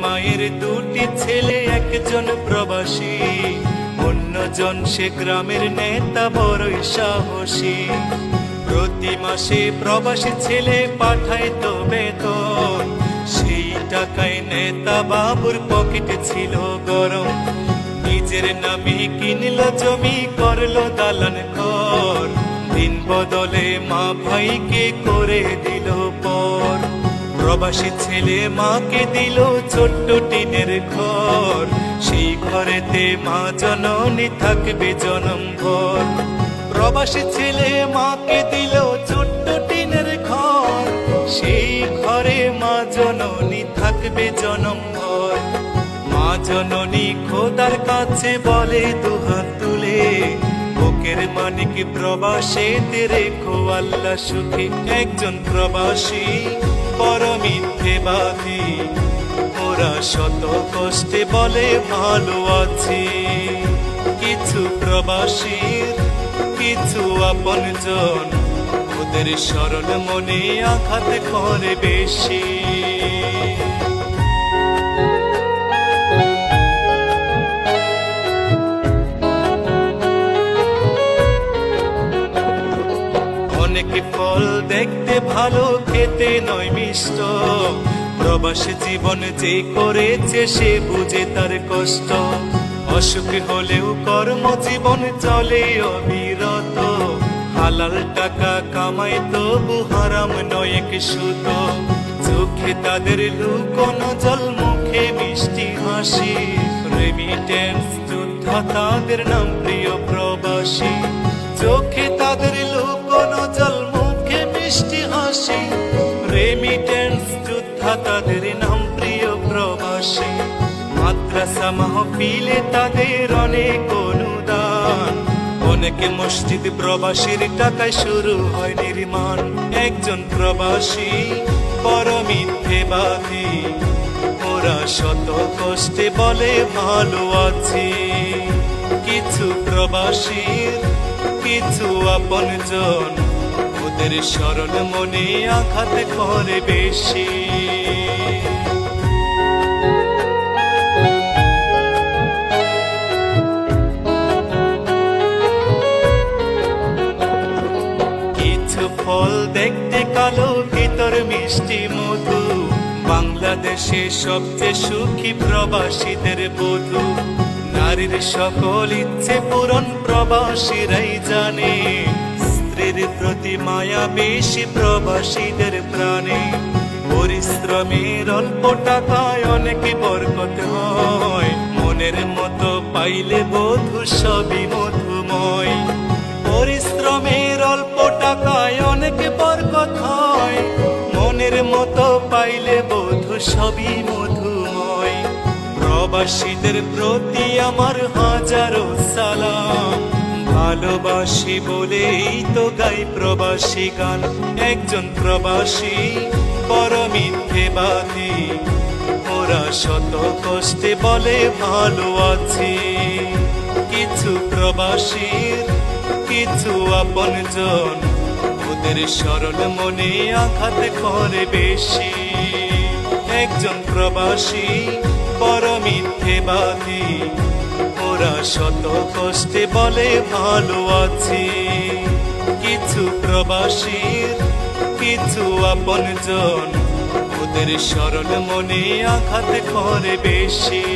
মায়ের দুটি ছেলে, একজন প্রবাসী। অন্যজন সে গ্রামের নেতা, বড়ই সাহসী। প্রতি মাসে প্রবাসী ছেলে পাঠায় তো বেতন। সেই টাকায় নেতা বাবুর পকেটে ছিল গরম। নিজের নামে কিনল জমি, করল দালান কর দিন বদলে মা ভাইকে করে দিল পর। প্রবাসী ছেলে মাকে দিল ছোট্ট টিনের ঘর। সেই ঘরেতে মা জননী থাকবে জনম ভর। প্রবাসী ছেলে মাকে দিল ছোট্ট টিনের ঘর। সেই ঘরে মা জননী থাকবে জনম ভর। মা জননী খোদার কাছে বলে দুহাত তুলে, বুকের মানিক প্রবাসে রেখো আল্লাহ সুখে। একজন প্রবাসী বড় মিথ্যেবাদী ওরা শত কষ্টে বলে, ভালো আছি। কিছু প্রবাসীর, কিছু আপনজন, ওদের স্মরণ মনে আঘাত করে বেশি। ফল দেখতে ভালো, খেতে নয় মিষ্ট। প্রবাস জীবন যে করেছে সে বুঝে তার কষ্ট। অসুখ হলেও কর্মজীবন চলে অবিরত। হালাল টাকা কামাই তবু হারাম নয় সুত। চোখে তাদের লুকোনো জল, মুখে মিষ্টি হাসি। রেমিটেন্স যোদ্ধা তাদের নাম প্রিয় প্রবাসী। যোদ্ধা তাদের নাম প্রিয় প্রবাসী। মাদ্রাসা মাহফিলে তাদের অনেক অনুদান। অনেকে মসজিদ প্রবাসীর টাকায় শুরু হয় নির্মাণ। একজন প্রবাসী বড় মিথ্যেবাদী ওরা শত কষ্টে বলে, ভালো আছি। কিছু প্রবাসীর, কিছু আপনজন ওদের স্মরণ মনে আঘাত করে বেশি। কিছু ফল দেখতে কালো, ভিতর মিষ্টি মধু। বাংলাদেশে সবচেয়ে সুখী প্রবাসীদের বধূ। নারীর সকল ইচ্ছে পূরণ প্রবাসীরাই জানে। স্ত্রীর প্রতি মায়া বেশি প্রবাসীদের প্রাণে। পরিশ্রমের অল্প টাকায় অনেক বরকত হয়। মনের মতো পাইলে বধূ সবই মধুময়। পরিশ্রমের অল্প টাকায় অনেক বরকত হয়। মনের মতো পাইলে বধু সবই মধুময়। প্রবাসীদের প্রতি আমার হাজারো সালাম। ভালোবাসি বলেই তো গাই প্রবাসী গান। একজন প্রবাসী বড় মিথ্যেবাদী ওরা শত কষ্টে বলে, ভালো আছি। কিছু প্রবাসীর, কিছু আপনজন, ওদের স্মরণ মনে আঘাত করে বেশি। একজন প্রবাসী বড় মিথ্যেবাদী ওরা শত কষ্টে বলে, ভালো আছি। কিছু প্রবাসীর, কিছু আপনজন, ওদের স্মরণ মনে আঘাত করে বেশি।